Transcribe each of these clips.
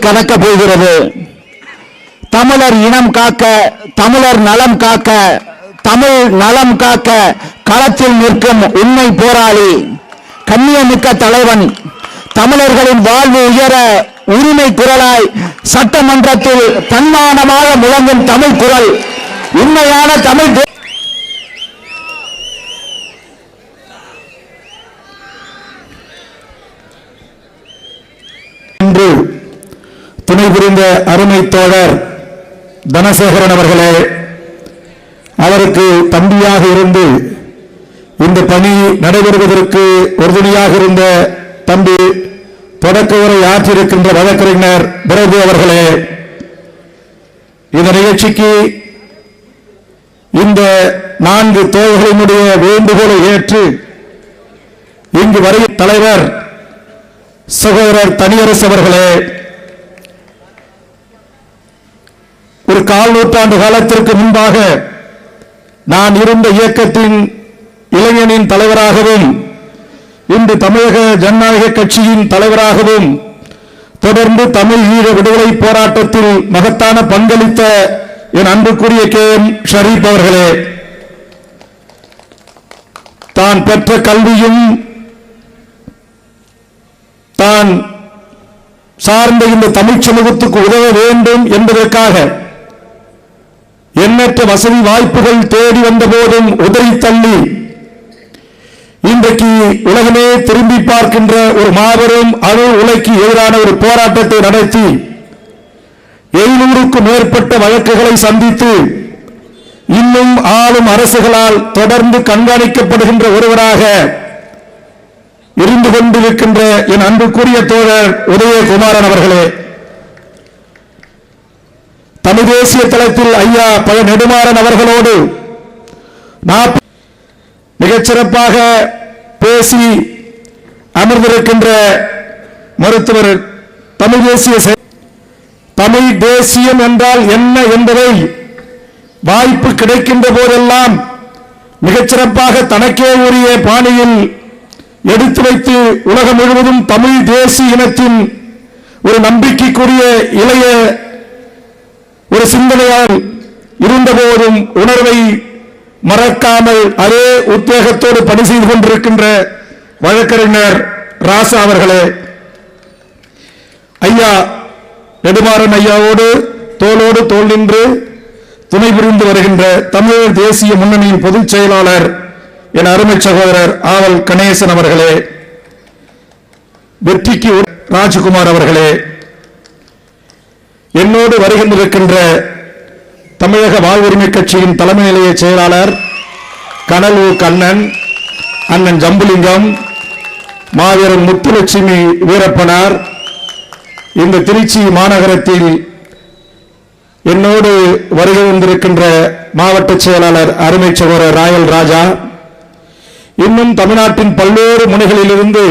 கடக்க போகிறது. தமிழர் இனம் காக்க தமிழர் நலம் காக்க தமிழ் நலம் காக்க களத்தில் நிற்கும் உண்மை போராளி கண்ணியமிக்க தலைவன் தமிழர்களின் வாழ்வு உயர உரிமை குரலாய் சட்டமன்றத்தில் தன்மானமாக முழங்கும் தமிழ் குரல் உண்மையான தமிழ் இன்று துணை புரிந்த அருமை தோழர் தனசேகரன் அவர்களே அவருக்கு தம்பியாக இருந்து இந்த பணி நடைபெறுவதற்கு உறுதுணையாக இருந்த தம்பி தொடக்க உரை ஆற்றியிருக்கின்ற வழக்கறிஞர் பிரபு அவர்களே இந்த நிகழ்ச்சிக்கு இந்த நான்கு தோழர்களினுடைய வேண்டுகோளை ஏற்று இங்கு வரை தலைவர் சகோதரர் தனியரசு அவர்களே ஒரு கால் நூற்றாண்டு காலத்திற்கு முன்பாக நான் இருந்த இயக்கத்தின் இளைஞனின் தலைவராகவும் இன்று தமிழக ஜனநாயக கட்சியின் தலைவராகவும் தொடர்ந்து தமிழ் ஈழ விடுதலை போராட்டத்தில் மகத்தான பங்களித்த என் அன்புக்குரிய கே. எம். ஷரீப் அவர்களே தான் பெற்ற கல்வியும் தான் சார்ந்த இந்த தமிழ் சமூகத்துக்கு உதவ வேண்டும் என்பதற்காக எண்ணற்ற வசதி வாய்ப்புகள் தேடி வந்த போதும் உதறி தள்ளி இன்றைக்கு உலகமே திரும்பி பார்க்கின்ற ஒரு மாபெரும் அணு உலைக்கு எதிரான ஒரு போராட்டத்தை நடத்தி எழுநூறுக்கும் மேற்பட்ட வழக்குகளை சந்தித்து இன்னும் ஆளும் அரசுகளால் தொடர்ந்து கண்காணிக்கப்படுகின்ற ஒருவராக இருந்து கொண்டிருக்கின்ற என் அன்புக்குரிய தோழர் உதயகுமாரன் அவர்களே. தமிழ் தேசிய தளத்தில் ஐயா பல நெடுமாறன் அவர்களோடு மிகச்சிறப்பாக பேசி அமர்ந்திருக்கின்ற மருத்துவர் தமிழ் தேசிய செ- தமிழ் தேசியம் என்றால் என்ன என்பதை வாய்ப்பு கிடைக்கின்ற போதெல்லாம் மிகச்சிறப்பாக தனக்கே உரிய பாணியில் எடுத்து வைத்து உலகம் முழுவதும் தமிழ் தேசிய இனத்தின் ஒரு நம்பிக்கைக்குரிய இளைய ஒரு சிந்தனையால் இருந்தபோதும் உணர்வை மறக்காமல் அதே உத்வேகத்தோடு பணி செய்து கொண்டிருக்கின்ற வழக்கறிஞர் ராசா அவர்களே ஐயா நெடுமாறன் ஐயாவோடு தோளோடு தோல் நின்று துணை புரிந்து வருகின்ற தமிழர் தேசிய முன்னணியின் பொதுச் செயலாளர் என் அருமை சகோதரர் ஆவல் கணேசன் அவர்களே வெற்றிக்கு ராஜ்குமார் அவர்களே என்னோடு வருகின்றிருக்கின்ற தமிழக வாழ்வுரிமை கட்சியின் தலைமை நிலைய செயலாளர் கனல் உ கண்ணன் அண்ணன் ஜம்புலிங்கம் மாவீரன் முத்துலட்சுமி வீரப்பனார் இந்த திருச்சி மாநகரத்தில் என்னோடு வருகை வந்திருக்கின்ற மாவட்ட செயலாளர் அருமை சகோதரர் ராயல் ராஜா இன்னும் தமிழ்நாட்டின் பல்வேறு முனைகளிலிருந்து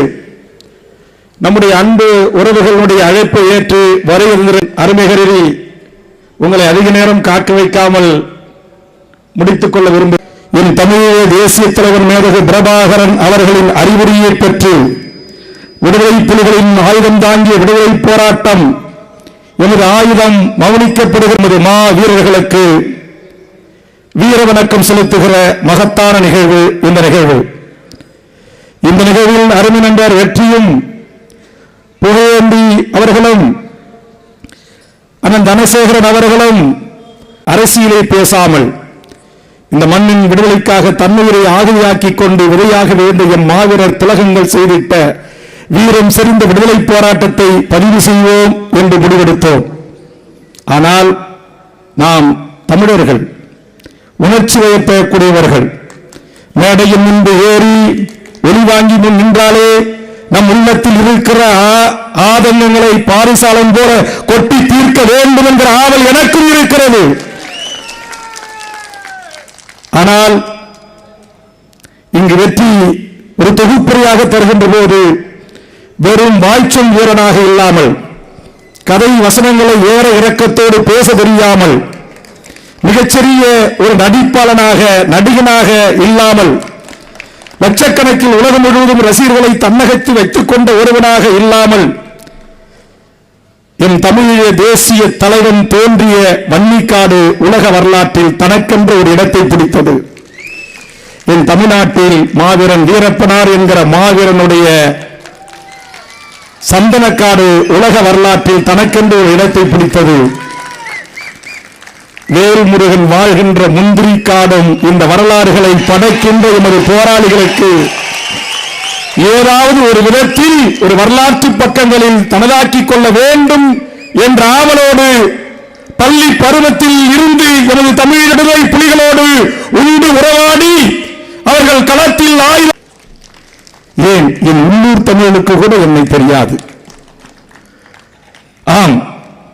நம்முடைய அன்பு உறவுகளுடைய அழைப்பை ஏற்று வருகின்ற அருமைகரில் உங்களை அதிக நேரம் காக்க வைக்காமல் முடித்துக் கொள்ள விரும்பு என் தமிழக தேசிய தலைவர் மேதகு பிரபாகரன் அவர்களின் அறிவுரையை பெற்று விடுதலை புலிகளின் ஆயுதம் தாங்கிய விடுதலை போராட்டம் எமது ஆயுதம் மௌனிக்கப்படுகிறது மா வீரர்களுக்கு வீர வணக்கம் செலுத்துகிற மகத்தான நிகழ்வு இந்த நிகழ்வு. இந்த நிகழ்வில் அருமை நண்பர் வெற்றியும் புகையேந்தி அவர்களும் அண்ணன் தனசேகரன் அவர்களும் அரசியலை பேசாமல் இந்த மண்ணின் விடுதலைக்காக தன்னுயிரை ஆகுதியாக்கிக் கொண்டு விதையாக வேண்ட எம் மாவீரர் திலகங்கள் செய்திட்ட வீரம் செறிந்த விடுதலை போராட்டத்தை பதிவு செய்வோம் என்று முடிவெடுத்தோம். ஆனால் நாம் தமிழர்கள் உணர்ச்சி வயப்படக்கூடியவர்கள் மேடையின் முன்பு ஏறி ஒளிவாங்கி முன் நின்றாலே நம் உள்ளத்தில் இருக்கிற ஆ- ஆதங்கங்களை பாரிசாலம் போல கொட்டி தீர்க்க வேண்டும் என்கிற ஆவல் எனக்கும் இருக்கிறது. ஆனால் இங்கு வெற்றி ஒரு தொகுப்புரையாக தருகின்ற போது வெறும் வாய்ச்சொல் வீரனாக இல்லாமல் கதை வசனங்களை ஏற இறக்கத்தோடு பேச தெரியாமல் மிகச்சிறிய ஒரு நடிப்பாளனாக நடிகனாக இல்லாமல் லட்சக்கணக்கில் உலகம் முழுவதும் ரசிகர்களை தன்னகத்து வைத்துக் கொண்ட ஒருவனாக இல்லாமல் என் தமிழீழ தேசிய தலைவன் தோன்றிய வன்னிக்காடு உலக வரலாற்றில் தனக்கென்று ஒரு இடத்தை பிடித்தது. என் தமிழ்நாட்டில் மாவீரன் வீரப்பனார் என்கிற மாவீரனுடைய சந்தனக்காடு உலக வரலாற்றில் தனக்கென்று ஒரு இடத்தை பிடித்தது. வேல்முருகன் வாழ்கின்ற முந்திரி காடும் இந்த வரலாறுகளை படைக்கின்ற எமது போராளிகளுக்கு ஏதாவது ஒரு விதத்தில் ஒரு வரலாற்று பக்கங்களில் தனதாக்கிக் கொள்ள வேண்டும் என்ற ஆவலோடு பள்ளி பருவத்தில் இருந்து எமது தமிழ் விடுதலை புலிகளோடு உண்டு உறவாடி அவர்கள் களத்தில் ஆயுத ஏன்? என் உள்ளூர் தமிழனுக்கு கூட என்னை தெரியாது. ஆம்.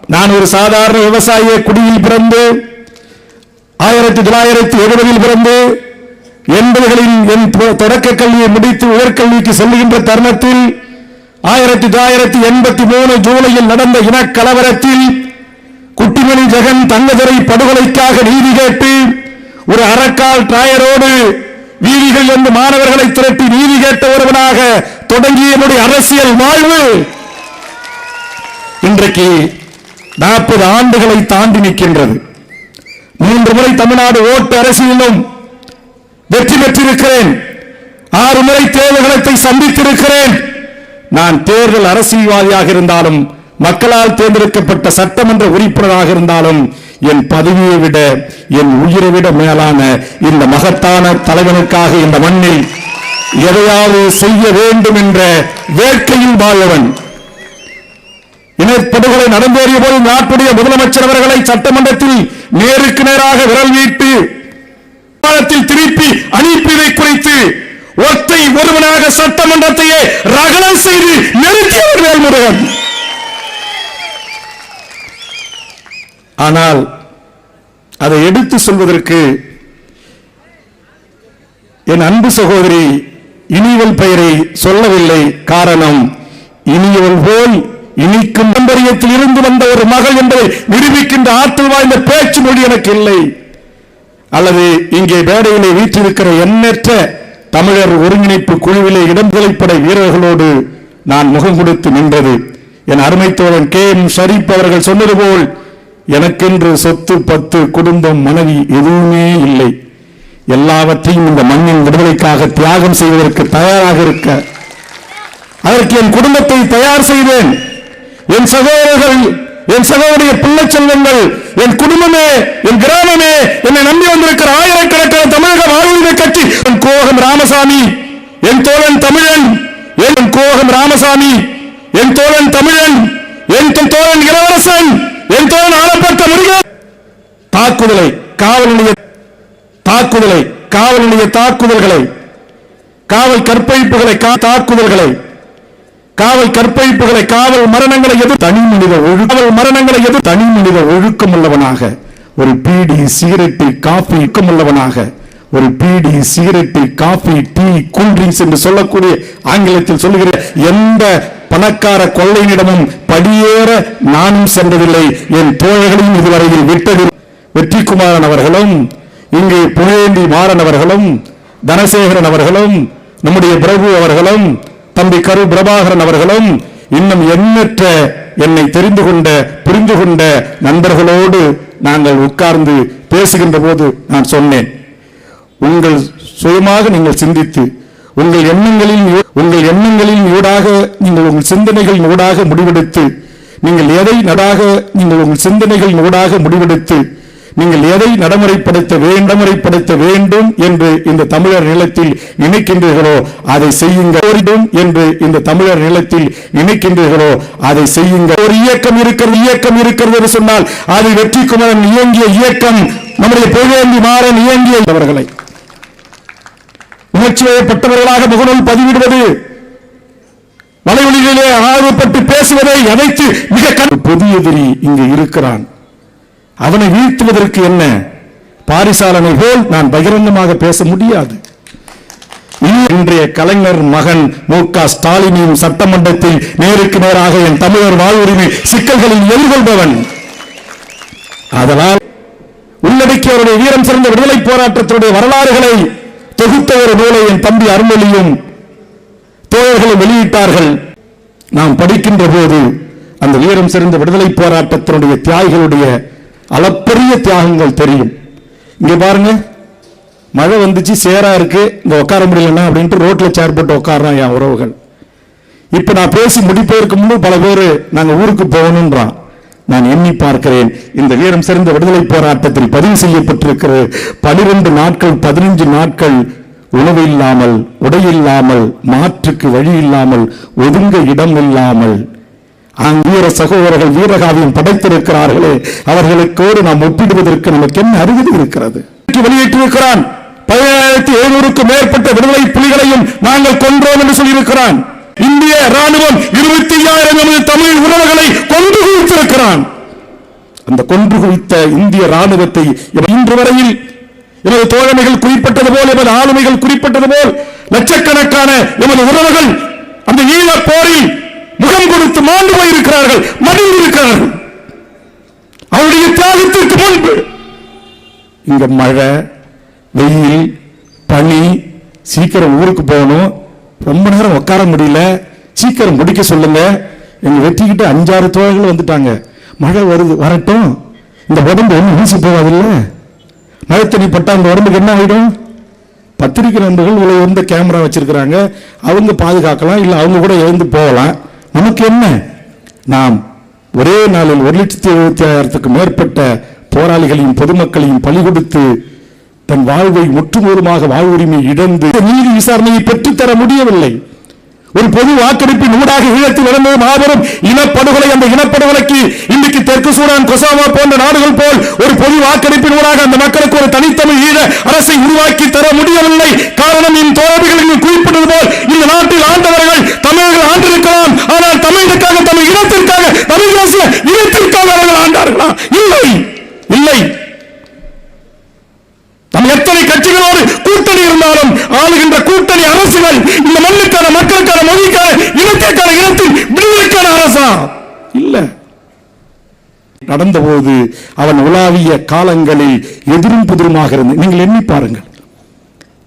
நான் ஒரு சாதாரண விவசாய குடியில் பிறந்து ஆயிரத்தி தொள்ளாயிரத்தி எழுபதில் பிறந்து எண்பதுகளில் என் தொ- தொடக்க கல்வியை முடித்து உயர்கல்விக்கு செல்லுகின்ற தருணத்தில் ஆயிரத்தி தொள்ளாயிரத்தி எண்பத்தி மூணு ஜூலையில் நடந்த இனக்கலவரத்தில் குட்டிமணி ஜெகன் தங்கதுரை படுகொலைக்காக நீதி கேட்டு ஒரு அறக்கால் டயரோடு வீதிகள் என்று மாணவர்களை திரட்டி நீதி கேட்ட ஒருவனாக தொடங்கிய அரசியல் வாழ்வு. இன்றைக்கு நாற்பது ஆண்டுகளை தாண்டி நிற்கின்றது. மூன்று முறை தமிழ்நாடு ஓட்டு அரசியலிலும் வெற்றி பெற்றிருக்கிறேன். ஆறு முறை தேர்தல்களத்தை சந்தித்திருக்கிறேன். நான் தேர்தல் அரசியல்வாதியாக இருந்தாலும் மக்களால் தேர்ந்தெடுக்கப்பட்ட சட்டமன்ற உறுப்பினராக இருந்தாலும் என் பதவியை விட என் உயிரை விட மேலான இந்த மகத்தான தலைவனுக்காக இந்த மண்ணில் எதையாவது செய்ய வேண்டும் என்ற வேட்கையில் வாழ்வன். இனப்படுகொலை நடந்தேறிய போது நாட்டுடைய முதலமைச்சர் அவர்களை சட்டமன்றத்தில் நேருக்கு நேராக விரல் வீட்டு திருப்பி அனுப்பியதை குறித்து ஒற்றை ஒருவனாக சட்டமன்றத்தையே ரகலம் செய்து நிறுத்தியவர் வேல்முருகன். ஆனால் அதை எடுத்து சொல்வதற்கு என் அன்பு சகோதரி இனியவள் பெயரை சொல்லவில்லை. காரணம் இனியவள் போல் இனிக்கும் பாரம்பரியத்தில் இருந்து வந்த ஒரு மகள் என்பதை நிரூபிக்கின்ற ஆற்றல் வாய்ந்த பேச்சு மொழி எனக்கு இல்லை. அல்லது இங்கே மேடையிலே வீற்றிருக்கிற எண்ணற்ற தமிழர் ஒருங்கிணைப்பு குழுவிலே இடம்புலைப்படை வீரர்களோடு நான் முகம் கொடுத்து நின்றது. என் அருமைத்தோழன் கே எம் ஷரீப் அவர்கள் சொன்னது போல் எனக்கென்று சொத்து பத்து குடும்பம் மனைவி எதுவுமே இல்லை. எல்லாவற்றையும் இந்த மண்ணின் விடுதலைக்காக தியாகம் செய்வதற்கு தயாராக இருக்க. அதற்கு என் குடும்பத்தை தயார் செய்தேன் என் சகோதரர்கள் என் சகோதரிய பிள்ளை செல்வங்கள் என் குடும்பமே என் கிராமமே என்னை நம்பி வந்திருக்கிற ஆயிரக்கணக்கான தமிழக வாழ்வுரிமை கட்சி. என் கோகம் ராமசாமி என் தோழன் தமிழன் என் கோகம் ராமசாமி என் தோழன் தமிழன் என் தோழன் இளவரசன் என் தோழன் ஆளப்பட்ட முருகன். தாக்குதலை காவல் நிலைய தாக்குதலை காவல் நிலைய தாக்குதல்களை காவல் கற்பழிப்புகளை கா- தாக்குதல்களை காவல் கற்பழிப்புகளை காவல் மரணங்களை எது தனி மனித ஒழு- காவல் மரணங்களை எது தனி மனித ஒழுக்கம் உள்ளவனாக ஒரு பீடி சிகரெட்டு காஃபி உள்ளவனாக ஒரு PT cigarette coffee tea cool drinks என்று சொல்லக்கூடிய ஆங்கிலத்தில் சொல்லுகிற எந்த பணக்கார கொள்ளையினிடமும் படியேற நானும் சென்றதில்லை. என் தோழர்களையும் இதுவரையில் விட்டதில்லை வெற்றிக்குமாரன் அவர்களும் இங்கு புகழேந்தி மாறன் அவர்களும் தனசேகரன் அவர்களும் நம்முடைய பிரபு அவர்களும் தம்பி கரு பிரபாகரன் அவர்களும் இன்னும் எண்ணற்ற என்னை தெரிந்து கொண்ட புரிந்து கொண்ட நண்பர்களோடு நாங்கள் உட்கார்ந்து பேசுகின்ற போது நான் சொன்னேன். உங்கள் சுயமாக நீங்கள் சிந்தித்து உங்கள் எண்ணங்களின் உங்கள் எண்ணங்களின் ஊடாக நீங்கள் உங்கள் சிந்தனைகளின் ஊடாக முடிவெடுத்து நீங்கள் எதை நடாக நீங்கள் உங்கள் சிந்தனைகளின் ஊடாக முடிவெடுத்து நீங்கள் எதை நடைமுறைப்படுத்த வேண்டமுறைப்படுத்த நடைமுறைப்படுத்த வேண்டும் என்று இந்த தமிழர் நிலத்தில் இணைக்கின்றீர்களோ அதை செய்யுங்கள். என்று இந்த தமிழர் நிலத்தில் இணைக்கின்றீர்களோ அதை செய்யுங்க ஒரு இயக்கம் இருக்கிறது இயக்கம் இருக்கிறது என்று சொன்னால் அது வெற்றிக்குமரன் இயங்கிய இயக்கம் நம்முடைய புகழேந்தி மாறன் இயங்கிய அவர்களை உணர்ச்சி வயப்பட்டவர்களாக முகநூல் பதிவிடுவது வலைவழிகளிலே ஆர்வப்பட்டு பேசுவதை அனைத்து மிக புதிய எதிரி இங்கு இருக்கிறான். அவனை வீழ்த்துவதற்கு என்ன? பாரிசாலனை போல் நான் பகிரங்கமாக பேச முடியாது. இன்றைய கலைஞர் மகன் மு க ஸ்டாலினின் சட்டமன்றத்தில் நேருக்கு நேராக என் தமிழர் வாழ்வுரிமை சிக்கல்களில் எதிர்கொள்பவன். அதனால் உள்ளடக்கியவருடைய வீரம் சிறந்த விடுதலை போராட்டத்தினுடைய வரலாறுகளை தொகுத்த ஒரு நூலை என் தம்பி அருள்மொழியும் தோழர்களும் வெளியிட்டார்கள். நாம் படிக்கின்ற போது அந்த வீரம் சிறந்த விடுதலை போராட்டத்தினுடைய தியாகிகளுடைய அளப்பரிய தியாகங்கள் தெரியும். இங்கே பாருங்க மழை வந்துச்சு சேரா இருக்கு இங்கே உட்கார முடியலன்னா அப்படின்ட்டு ரோட்டில் சேர் போட்டு உட்காரான் என் உறவுகள். இப்போ நான் பேசி முடிப்பதற்கு முன்பு பல பேர் நாங்கள் ஊருக்கு போகணுன்றான் நான் எண்ணி பார்க்கிறேன் இந்த வீரம் சிறந்த விடுதலை போராட்டத்தில் பதிவு செய்யப்பட்டிருக்கிற பனிரெண்டு நாட்கள் பதினைஞ்சு நாட்கள் உணவு இல்லாமல் உடை இல்லாமல் மாற்றுக்கு வழி இல்லாமல் ஒதுங்க இடம் இல்லாமல் வீர சகோதரர்கள் வீரகாவியம் படைத்திருக்கிறார்களே அவர்களுக்கோடு நாம் ஒப்பிடுவதற்கு நமக்கு என்ன அருகதை இருக்கிறது? வெளியேற்றிருக்கிறான் பதினேழாயிரத்தி எழுநூறுக்கும் மேற்பட்ட விடுதலை புலிகளையும் நாங்கள் கொன்றோம் என்று சொல்லியிருக்கிறான். இந்திய ராணுவம் இருபத்தி ஐயாயிரம் எமது தமிழ் உறவுகளை கொன்று குவித்திருக்கிறான். அந்த கொன்று குவித்த இந்திய ராணுவத்தை இன்று வரையில் எமது தோழமைகள் குறிப்பிட்டது போல் எமது ஆளுமைகள் குறிப்பிட்டது போல் லட்சக்கணக்கான எமது உறவுகள் அந்த ஈழப் போரில் முகம் கொடுத்து மாண்டு போயிருக்கிறார்கள் மடிந்து இருக்கிறார்கள். அவருடைய தியாகத்திற்கு முன்பு. இங்க மழை வெயில் பனி சீக்கிரம் ஊருக்கு போகணும். ரொம்ப நேரம் உட்கார முடியல. சீக்கிரம் முடிக்க சொல்லுங்க. எங்க வெட்டிக்கிட்டு அஞ்சாறு தோழர்கள் வந்துட்டாங்க. மழை வருது வரட்டும். இந்த உடம்பு ஒன்றும் வீசி போகாதில்ல. மழை தண்ணி பட்டா அந்த உடம்புக்கு என்ன ஆகிடும் பத்திரிகை நண்பர்கள் இவ்வளோ இருந்த கேமரா வச்சிருக்கிறாங்க. அவங்க பாதுகாக்கலாம் இல்லை அவங்க கூட எழுந்து போகலாம். நமக்கு என்ன நாம் ஒரே நாளில் ஒரு லட்சத்தி எழுபத்தி ஆயிரத்துக்கு மேற்பட்ட போராளிகளையும் பொதுமக்களையும் பலி கொடுத்து தன் வாழ்வை முற்றுமுழுமாக வாழ்வுரிமை இழந்து நீதி விசாரணையை பெற்றுத்தர முடியவில்லை. ஒரு பொது வாக்கெடுப்பின் ஊடாக ஈழத்தில் நடந்த மாபெரும் இனப்படுகொலை அந்த இனப்படுகொலைக்கு இன்றைக்கு தெற்கு சூடான் கொசாவா போன்ற நாடுகள் போல் ஒரு பொது வாக்கெடுப்பின் ஊடாக அந்த மக்களுக்கு ஒரு தனித்தமிழ் ஈழ அரசை உருவாக்கி தர முடியவில்லை. காரணம் என் தோழர்கள் குறிப்பிட்டது போல் இந்த நாட்டில் ஆண்டவர்கள் தமிழர்கள் ஆண்டு ஆனால் தமிழுக்காக தமிழ் இனத்திற்காக தமிழ் தேசிய இனத்திற்காக அவர்கள் ஆண்டார்களா இல்லை இல்லை நம்ம எத்தனை கட்சிகளோடு கூட்டணி இருந்தாலும் ஆளுகின்ற கூட்டணி அரசுகள் இந்த மண்ணுக்கான மக்களுக்கான மொழிக்கான இனத்திற்கான இனத்தின் விடுதலைக்கான அரசா இல்ல நடந்தபோது அவன் உலாவிய காலங்களில் எதிரும் புதிருமாக இருந்து நீங்கள் எண்ணி பாருங்கள்.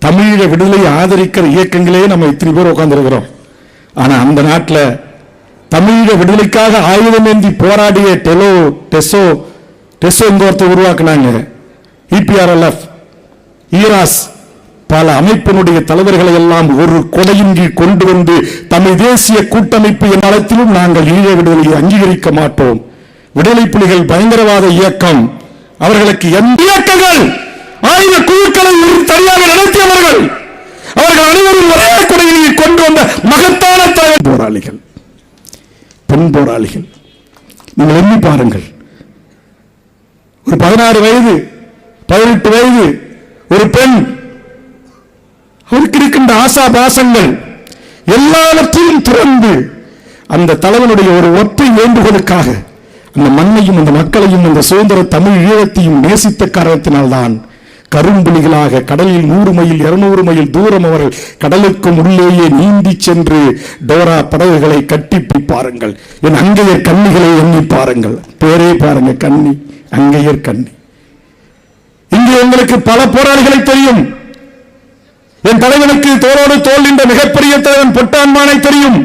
தமிழீழ விடுதலையை ஆதரிக்கிற இயக்கங்களே நம்ம இத்தனை பேர் உட்காந்துருக்கிறோம் ஆனா அந்த நாட்டில் தமிழீழ விடுதலைக்காக ஆயுதமேந்தி போராடிய டெலோ டெசோ டெசோ ஒருத்தர் உருவாக்குனாங்க. இபிஆர்எல்எஃப் ஈராஸ் பல அமைப்பினுடைய தலைவர்களை எல்லாம் ஒரு கொடையின் கீழ் கொண்டு வந்து தமிழ் தேசிய கூட்டமைப்பு என்னாலத்திலும் நாங்கள் ஈழ விடுதலையை அங்கீகரிக்க மாட்டோம். விடுதலை புலிகள் பயங்கரவாத இயக்கம். அவர்களுக்கு எந்த இயக்கங்கள் ஆயுத குழுக்களை தனியாக நடத்தியவர்கள். அவர்கள் அனைவரும் ஒரே கொடையில் கொண்டு வந்த மகத்தான தலைவர். போராளிகள் பெண் போராளிகள் நீங்கள் எண்ணி பாருங்கள். ஒரு பதினாறு வயது பதினெட்டு வயது ஒரு பெண். அவருக்கு இருக்கின்ற ஆசா பாசங்கள் எல்லாவற்றையும் துறந்து அந்த தலைவனுடைய ஒரு ஒற்றை வேண்டுகோளுக்காக இந்த மண்ணையும் இந்த மக்களையும் இந்த சுதந்திர தமிழ் ஈழத்தையும் நேசித்த காரணத்தினால்தான் கரும்புலிகளாக கடலில் நூறு மைல் இருநூறு மைல் தூரம் அவர்கள் கடலுக்கும் உள்ளேயே நீந்தி சென்று டோரா படகுகளை கட்டி பாருங்கள். என் அங்கையர் கண்ணிகளை எண்ணி பாருங்கள். பேரே பாருங்க கண்ணி அங்கையர் கண்ணி இங்கே உங்களுக்கு பல போராளிகளை தெரியும். என் தலைவனுக்கு தோளோடு தோல் நின்ற மிகப்பெரிய தலைவன் பொட்டான்மானை தெரியும்.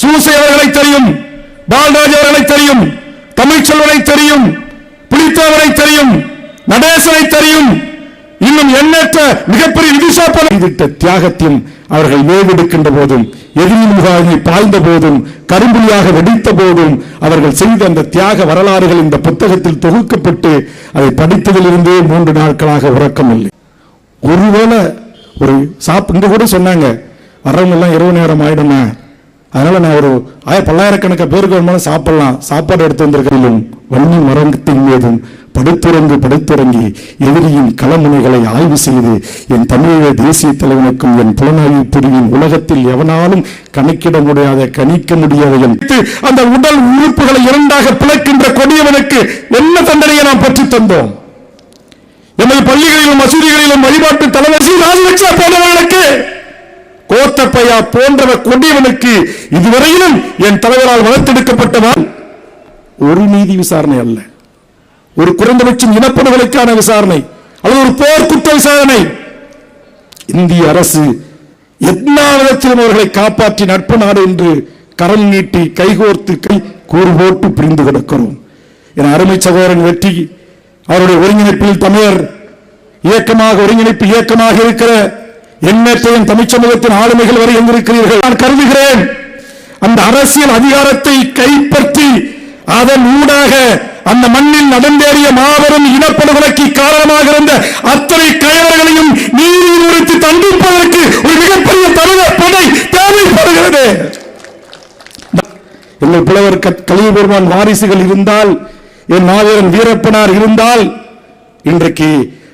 சூசை அவர்களை தெரியும். பால்ராஜ் அவர்களை தெரியும். தமிழ்ச்செல்வனை தெரியும் புளித்தவரை தெரியும் நடேசனை தெரியும். இன்னும் எண்ணற்ற மிகப்பெரிய விதிஷா தியாகத்தையும் அவர்கள் வேவெடுக்கின்ற போதும் எதிரின் முகாமை பாய்ந்த போதும் கரும்புலியாக வெடித்த போதும் அவர்கள் செய்த அந்த தியாக வரலாறுகள் இந்த புத்தகத்தில் தொகுக்கப்பட்டு அதை படித்ததிலிருந்தே மூன்று நாட்களாக உறக்கம் இல்லை ஒருவேளை ஒரு சாப்பிட்டு கூட சொன்னாங்க வர்றவங்க எல்லாம் இரவு நேரம் ஆயிடுமே அதனால நான் ஒரு ஆய பல்லாயிரக்கணக்கான பேருக்கு வேணுமாலும் சாப்பிடலாம். சாப்பாடு எடுத்து வந்திருக்கிறதிலும் வன்னி மரத்தின் மீதும் படுத்துறங்கு படுத்துறங்கி எதிரியின் களமுனைகளை ஆய்வு செய்து என் தமிழக தேசிய தலைவனுக்கும் என் புலனாய்வு பிரிவின் உலகத்தில் எவனாலும் கணக்கிட முடியாத கணிக்க முடியாத என் அந்த உடல் உறுப்புகளை இரண்டாக பிளக்கின்ற கொடியவனுக்கு என்ன தண்டனையை நாம் பற்றி தந்தோம்? எமது பள்ளிகளிலும் மசூதிகளிலும் வழிபாட்டு தலைவர் ராஜலட்சா கோத்தப்பையா போன்றவ கொடியவனுக்கு இதுவரையிலும் என் தலைவரால் வளர்த்தெடுக்கப்பட்டவன் ஒரு நீதி விசாரணை அல்ல. ஒரு குறைந்தபட்சம் இனப்படுகொலைக்கான விசாரணை அல்லது ஒரு போர்க்குற்ற விசாரணை. இந்திய அரசு எல்லா விதத்திலும் அவர்களை காப்பாற்றி நட்பு நாடு என்று கரம் நீட்டி கைகோர்த்து கை கூறு போட்டு பிரிந்து கிடக்கிறோம். என் அருமை சகோதரன் வெற்றி அவருடைய ஒருங்கிணைப்பில் தமிழர் இயக்கமாக ஒருங்கிணைப்பு இயக்கமாக இருக்கிற எண்ணற்றையும் தமிழ் சமூகத்தின் ஆளுமைகள் வரை எங்கிருக்கிறீர்கள் நான் கருதுகிறேன். அந்த அரசியல் அதிகாரத்தை கைப்பற்றி அதன் ஊடாக அந்த மண்ணில் நடந்தேறிய மாபெரும் இனப்படுகொலைக்கு காரணமாக இருந்த அத்தனை கயவர்களையும் நீதி நிறுத்தி தண்டிப்பதற்கு ஒரு மிகப்பெரிய தருண படை தேவைப்படுகிறது. எங்கள் புலவர் க- கலிய பெருமான் வாரிசுகள் இருந்தால் என் மாவீரன் வீரப்பனார் இருந்தால் இன்றைக்கு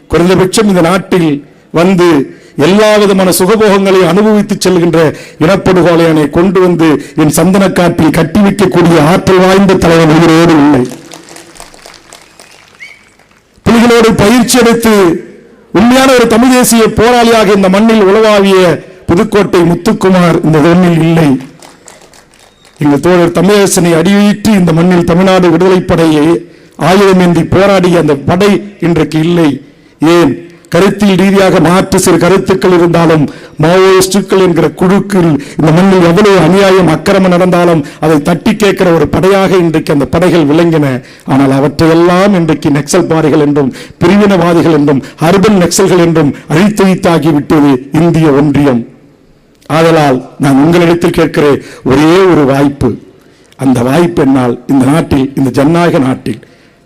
குறைந்தபட்சம் இந்த நாட்டில் வந்து எல்லா விதமான சுகபோகங்களையும் அனுபவித்து செல்கின்ற இனப்படுகொலையனை கொண்டு வந்து என் சந்தனக்காட்டில் கட்டி வைக்கக்கூடிய ஆற்றல் வாய்ந்த தலைவர் உயிரோடு இல்லை. புலிகளோடு பயிற்சி எடுத்து உண்மையான ஒரு தமிழ் தேசிய போராளியாக இந்த மண்ணில் உளவாவிய புதுக்கோட்டை முத்துக்குமார் இந்த மண்ணில் இல்லை. எங்கள் தோழர் தமிழரசனை அடியிட்டு இந்த மண்ணில் தமிழ்நாடு விடுதலைப்படையை படையை ஆயுதமேந்தி போராடிய அந்த படை இன்றைக்கு இல்லை. ஏன்? கருத்தியல் ரீதியாக மாற்று சிறு கருத்துக்கள் இருந்தாலும் மாவோயிஸ்டுகள் என்கிற குழுக்கள் இந்த மண்ணில் எவ்வளவு அநியாயம் அக்கிரமம் நடந்தாலும் அதை தட்டி கேட்கிற ஒரு படையாக இன்றைக்கு அந்த படைகள் விளங்கின. ஆனால் அவற்றையெல்லாம் இன்றைக்கு நக்சல் பாறைகள் என்றும் பிரிவினவாதிகள் என்றும் அர்பன் நக்சல்கள் என்றும் அழித்து வைத்தாகிவிட்டது இந்திய ஒன்றியம். ஆதலால் நான் உங்களிடத்தில் கேட்கிற ஒரே ஒரு வாய்ப்பு. அந்த வாய்ப்பு என்னால் இந்த நாட்டில் இந்த ஜனநாயக நாட்டில்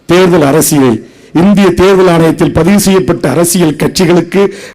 தேர்தல் அரசியலில் இந்திய தேர்தல் ஆணையத்தில் பதிவு செய்யப்பட்ட அரசியல் கட்சிகளுக்கு